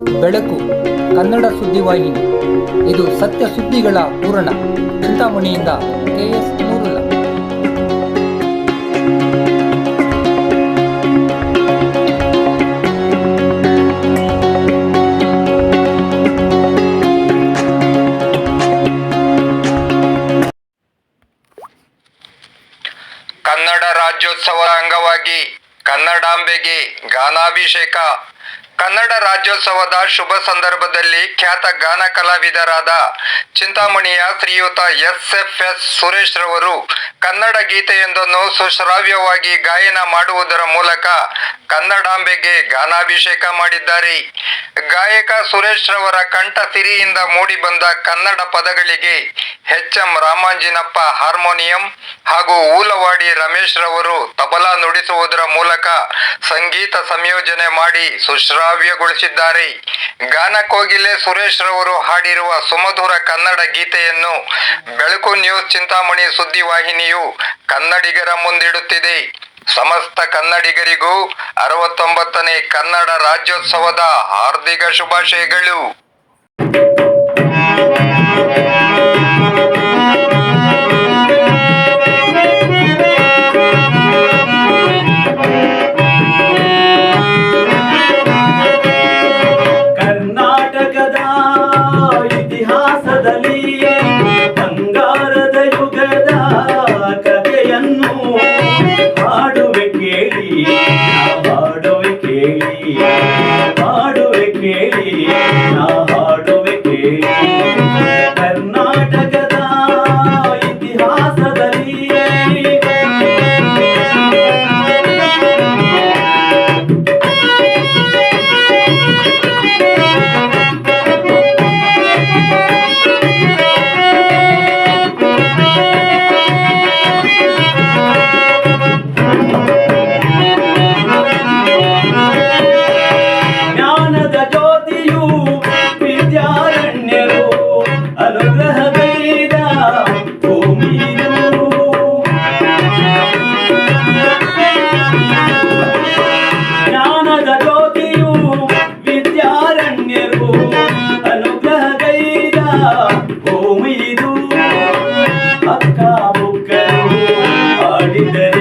ಬೆಳಕು, ಕನ್ನಡ ಸುದ್ದಿವಾಹಿನಿ ಇದು ಸತ್ಯ ಸುದ್ದಿಗಳ ಪೂರಣ. ಚಿಂತಾಮಣಿಯಿಂದ ಕೆಎಸ್ ನೂರುಲ್ಲ ಕನ್ನಡ ರಾಜ್ಯೋತ್ಸವದ ಅಂಗವಾಗಿ ಕನ್ನಡಾಂಬೆಗೆ ಗಾನಾಭಿಷೇಕ. ಕನ್ನಡ ರಾಜ್ಯೋತ್ಸವದ ಶುಭ ಸಂದರ್ಭದಲ್ಲಿ ಖ್ಯಾತ ಗಾನ ಕಲಾವಿದರಾದ ಚಿಂತಾಮಣಿಯ ಶ್ರೀಯುತ ಎಸ್ ಎಫ್ ಎಸ್ ಸುರೇಶ್ ರವರು ಕನ್ನಡ ಗೀತೆಯೊಂದನ್ನು ಸುಶ್ರಾವ್ಯವಾಗಿ ಗಾಯನ ಮಾಡುವುದರ ಮೂಲಕ ಕನ್ನಡಾಂಬೆಗೆ ಗಾನಾಭಿಷೇಕ ಮಾಡಿದ್ದಾರೆ. ಗಾಯಕ ಸುರೇಶ್ ರವರ ಕಂಠ ಸಿರಿಯಿಂದ ಮೂಡಿಬಂದ ಕನ್ನಡ ಪದಗಳಿಗೆ ಎಚ್ ಎಂ ರಾಮಾಂಜಿನಪ್ಪ ಹಾರ್ಮೋನಿಯಂ ಹಾಗೂ ಊಲವಾಡಿ ರಮೇಶ್ ರವರು ತಬಲಾ ನುಡಿಸುವುದರ ಮೂಲಕ ಸಂಗೀತ ಸಂಯೋಜನೆ ಮಾಡಿ ಸುಶ್ರಾವ್ಯಗೊಳಿಸಿದ್ದಾರೆ. ಗಾನಕೋಗಿಲೆ ಸುರೇಶ್ ರವರು ಹಾಡಿರುವ ಸುಮಧುರ ಕನ್ನಡ ಗೀತೆಯನ್ನು ಬೆಳಕು ನ್ಯೂಸ್ ಚಿಂತಾಮಣಿ ಸುದ್ದಿವಾಹಿನಿಯು ಕನ್ನಡಿಗರ ಮುಂದಿಡುತ್ತಿದೆ. ಸಮಸ್ತ ಕನ್ನಡಿಗರಿಗೂ ಅರವತ್ತೊಂಬತ್ತನೇ ಕನ್ನಡ ರಾಜ್ಯೋತ್ಸವದ ಹಾರ್ದಿಕ ಶುಭಾಶಯಗಳು. না ಆಡಿದರಲ್ಲಿ